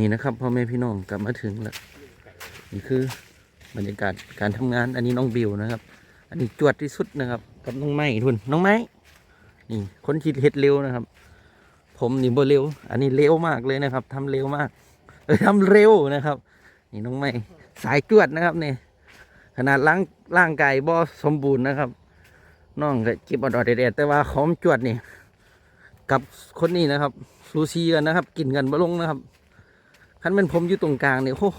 นี่นะครับพ่อแม่พี่น้องกลับมาถึงแล้วนี่คือบรรยากาศการทำงาน อันนี้น้องบิวนะครับ อันนี้จวดที่สุดนะครับ กับน้องไม้ทุนน้องไม้นี่คนคิดเฮ็ดเร็วนะครับ ผมนี่บ่เร็ว อันนี้เร็วมากเลยนะครับทำเร็วมากเออทำเร็วนะครับ นี่น้องไม้สายจวดนะครับเนี่ยขนาดร่างร่างกายบ่สมบูรณ์นะครับน้องก็จิบอดอดๆแดดแต่ว่าขอมจวดนี่กับคนนี้นะครับซูซีกันนะครับ กินกันบ่ลงนะครับ คันเป็นผมอยู่ตรงกลางเนี่ยโอ้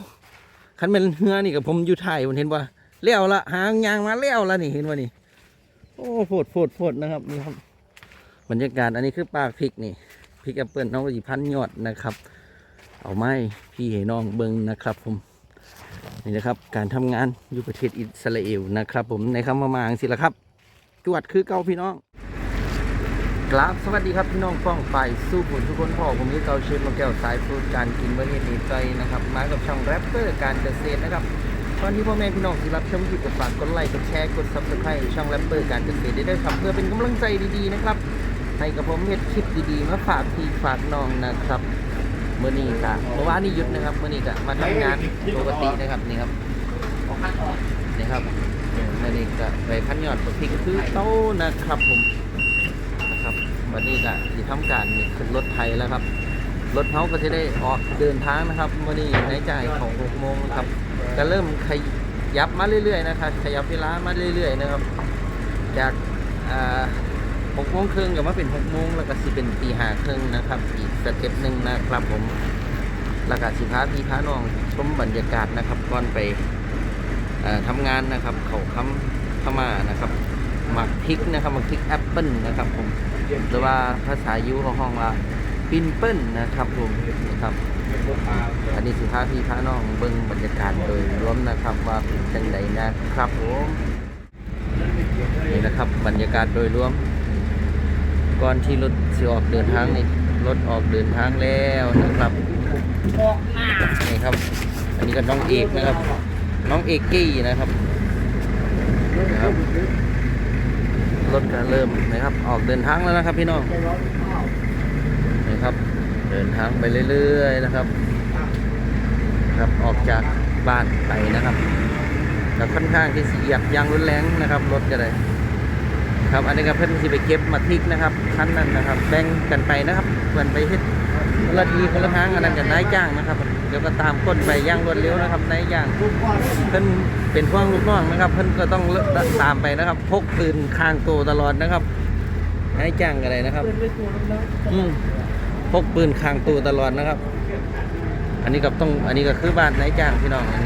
คันเป็นเฮือนี่กับผมอยู่ไทายผมเห็นว่าเลี้ยวละหางยางมาเลี้ยวละนี่เห็นว่านี่ โอ้โพดโพดโพดนะครับนี่ครับบรรยากาศอันนี้คือปากพริกนี่พริกแอปเปิลน้องกสิพันยอดนะครับ เอาไม้พี่ให้น้องเบิงนะครับผมนี่นะครับการทำงานอยู่ประเทศอิสราเอลนะครับ ผมในคำมามาอังสิละครับ จวดคือเก้าพี่น้อง กราบสวัสดีครับพี่น้องฟ้องไปสู้ผลทุกคนพ่อผมนี่เกาเชฟมาแก้วสายฟูดการกินเมื่อเห็นใจนะครับ มากับช่องแรปเปอร์การเกษตรนะครับตอนที่พ่อแม่พี่น้องที่รับชมคลิปกับฝากกดไลค์กดแชร์กดซับสไครต์ช่องแรปเปอร์การเกษตรได้ด้วยครับเพื่อเป็นกำลังใจดีๆนะครับให้กับผมเฮ็ดคลิปดีๆมาฝากพี่ฝากน้องนะครับเมื่อนี้กะเมื่อวานนี้หยุดนะครับเมื่อนี้กะมาทำงานปกตินะครับนี่ครับนี่ครับเมื่อนี้กะไปพันยอดปกติก็คือโตนะครับผม วันนี้ก็ที่ทำการนี่ขึ้นรถไทยแล้วครับ รถเขาก็จะได้ออกเดินทางนะครับวันนี้ในใจายของ6โมงนะครับจะเริ่มขยับมาเรื่อยๆนะครับ ขยับเวลามาเรื่อยๆนะครับ จากอ่า6โมงครึ่งกับมาเป็น6โมงแล้วก็สิเป็นตีห้าครึ่งนะครับ อีกสเต็ปหนึ่งนะครับ ผมแล้วก็สิพาพี่พาน้องชมบรรยากาศนะครับก่อนไปเอ่อทำงานนะครับ เขาคำเข้ามานะครับ พริกนะครับมักพริกแอปเปิลนะครับผมหรือว่าภาษายูของห้องว่าปินเปิลนะครับผมนะครับอันนี้สิพาพี่พาน้องเบิ้งบรรยากาศโดยรวมนะครับว่าเป็นจังใดนะครับผมนี่นะครับบรรยากาศโดยรวม ก่อนที่รถสิออกเดินทางนี่รถออกเดินทางแล้วนะครับนี่ครับ อันนี้ก็น้องเอกนะครับ น้องเอกกี้นะครับนะครับ รถก็เริ่มนะครับ ออกเดินทางแล้วนะครับ พี่น้องนะครับ เดินทางไปเรื่อยๆนะครับ ครับออกจากบ้านไปนะครับแต่ค่อนข้างที่เสียบยางรุนแรงนะครับรถก็ได้ครับ อันนี้ก็เพิ่นสิไปเก็บมาทิกนะครับคันนั้นนะครับ แบ่งกันไปนะครับเพิ่นไปเฮ็ดละทีคนละทางอันนั้นกับนายจ้างนะครับ ดี๋ยวก็ตามก้นไปย่างรวดเร็วนะครับในยจ้างเพิ่นเป็นพวกลูกน้องนะครับ เพิ่นก็ต้องตามไปนะครับ พกปืนข้างตัวตลอดนะครับให้จ้างอะไรนะครับอืมพกปืนข้างตัวตลอดนะครับ อันนี้กับต้องอันนี้ก็คือบ้านนายจ้างพี่น้องนน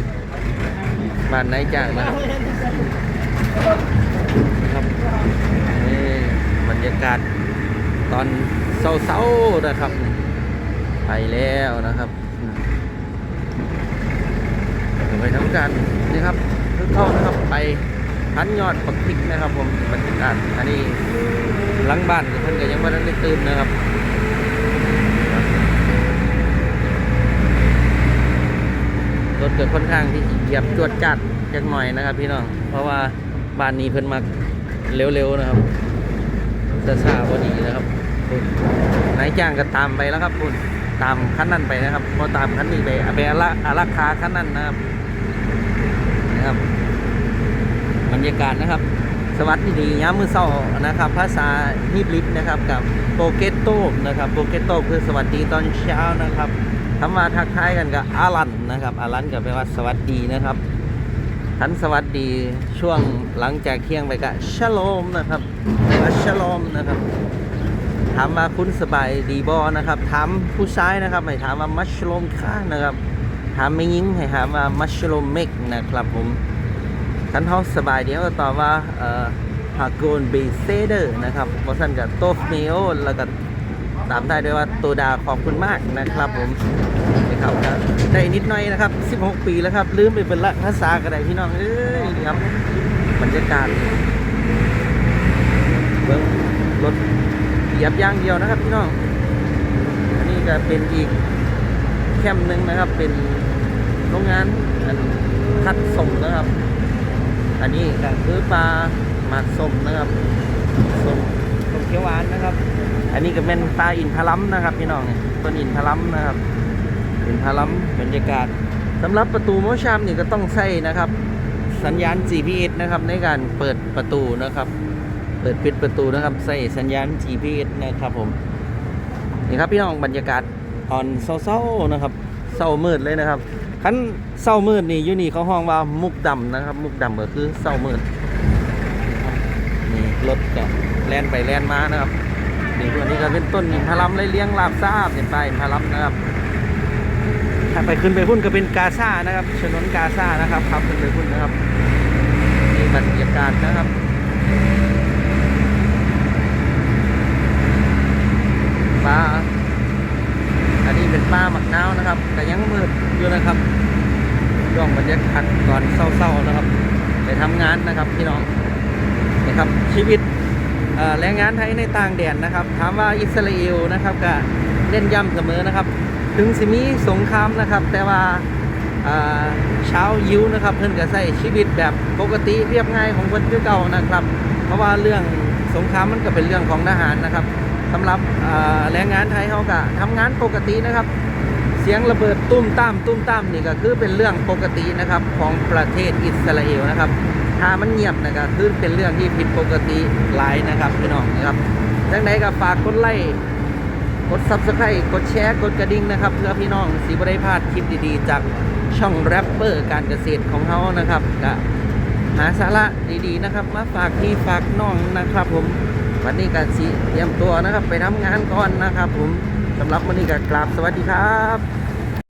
บ้านนายจ้างนะครับนะครับนี่บรรยากาศตอนเศร้าๆนะครับ ไปแล้วนะครับ อืมไปทำการนี่ครับทุกเข้านะครับไปพันยอดปักพิกนะครับ ผมบรรยากาศอันนี้หลังบ้านเพิ่อนก็ยังไม่ได้ตื่นนะครับรถเกิดค่อนข้างที่เหยียบจวดจัดจักหน่อยนะครับ พี่น้องเพราะว่าบ้านนี้เพิ่นมาเร็วๆนะครับจะซาพอดีนะครับนายจ้างก็ตามไปแล้วครับคุณ ตามขั้นนั้นไปนะครับพอตามขั้นนี้ไปไปอารักอารักขาขั้นนั้นนะครับนะครับ บรรยากาศนะครับ สวัสดีย้ำมือเศร้านะครับ ภาษาฮิบริดนะครับกับโปเกตโต้นะครับโปเกตโต้คือสวัสดีตอนเช้านะครับคำว่าทักทายกันกับอารันนะครับอารันก็แปลว่าสวัสดีนะครับทันสวัสดีช่วงหลังจากเที่ยงไปกับชโลมนะครับแปลว่าชโลมนะครับ ถามมาคุณสบายดีบอนะครับถามผู้ชายนะครับไม่ถามว่ามัชโลมค่านะครับถามไม่ยิ้งให้ถามว่ามัชโลมเมกนะครับผมท่านท้องสบายเดียวก็ตอบว่าเอ่อฮาโกนเบเซเดอร์นะครับบอสันกับโตฟเมโอแล้วก็ตามได้ด้วยว่าโตดาขอบคุณมากนะครับผมนะครับได้นิดหน่อยนะครับ 16 ปีแล้วครับ ลืมไปเป็นละภาษาก็ไดพี่น้องเอ้ยนี่ครับบรรยากาศเบิ้งรถ เหยียบอย่างเดียวนะครับพี่น้องอันนี้ก็เป็นอีกแคมป์หนึ่งนะครับ เป็นโรงงานอันคัดส่งนะครับ อันนี้ก็คือปลาหมักส้มนะครับส้มส้มเขียวหวานนะครับ อันนี้ก็เป็นปลาอินทรัมนะครับ พี่น้องเนี่ยต้นอินทรัมนะครับเป็นพารัมบรรยากาศสำหรับประตูโมชามนี่ก็ต้องใช้นะครับ สัญญาณ GPS นะครับในการเปิดประตูนะครับเปิดปิดประตูนะครับ ใส่สัญญาณ GPS นะครับผม นี่ครับพี่น้องบรรยากาศตอนเศร้าๆนะครับเศร้ามืดเลยนะครับคันเศร้ามืดนี่อยู่นี่เขาห้องว่ามุกดำนะครับ มุกดำก็คือเศร้ามืดนี่รถก็แล่นไปแล่นมานะครับนี่ตัวนี้ก็เป็นต้นอินทรัมไรเลี้ยงลาบซาบเป็นป้ายอินทรัมนะครับถ้าไปขึ้นไปพุ่นก็เป็นกาซานะครับถนนกาซานะครับขับขึ้นไปพุ่นนะครับนี่บรรยากาศนะครับปลาอันนี้เป็นปลาหมักน้าวนะครับ แต่ยังมืดอยู่นะครับช่วงบรรยากาศก่อนเศร้าๆนะครับ ไปทำงานนะครับพี่น้องนะครับชีวิตแรงงานไทยในต่างแดนนะครับ ถามว่าอิสราเอลนะครับก็เน้นย้ำเสมอนะครับ ถึงสิมีสงครามนะครับ แต่ว่าอ่าชายิ้วนะครับ เพิ่อนก็ใช้ชีวิตแบบปกติเรียบง่ายของเพิ่นคือเก่านะครับ เพราะว่าเรื่องสงครามมันก็เป็นเรื่องของทหารนะครับสำหรับแรงงานไทยเขาก็ทำงานปกตินะครับ สียงระเบิดตุ้มตามตุ้มตามนี่ก็คือเป็นเรื่องปกตินะครับของประเทศอิสราเอลนะครับ ถ้ามันเงียบนะครับคือเป็นเรื่องที่ผิดปกติหลายนะครับพี่น้องนะครับดังนั้นก็ฝากกดไลค์กด subscribe กดแชร์กดกระดิ่งนะครับ เพื่อพี่น้องสีบริพาดคลิปดีๆ จากช่องแรปเปอร์การเกษตรของเขานะครับก็หาสาระดีๆนะครับ มาฝากพี่ฝากน้องนะครับ ผมวันนี้ก็สิเตรียมตัวนะครับ ไปทำงานก่อนนะครับ ผมสำหรับวันนี้ก็กราบสวัสดีครับ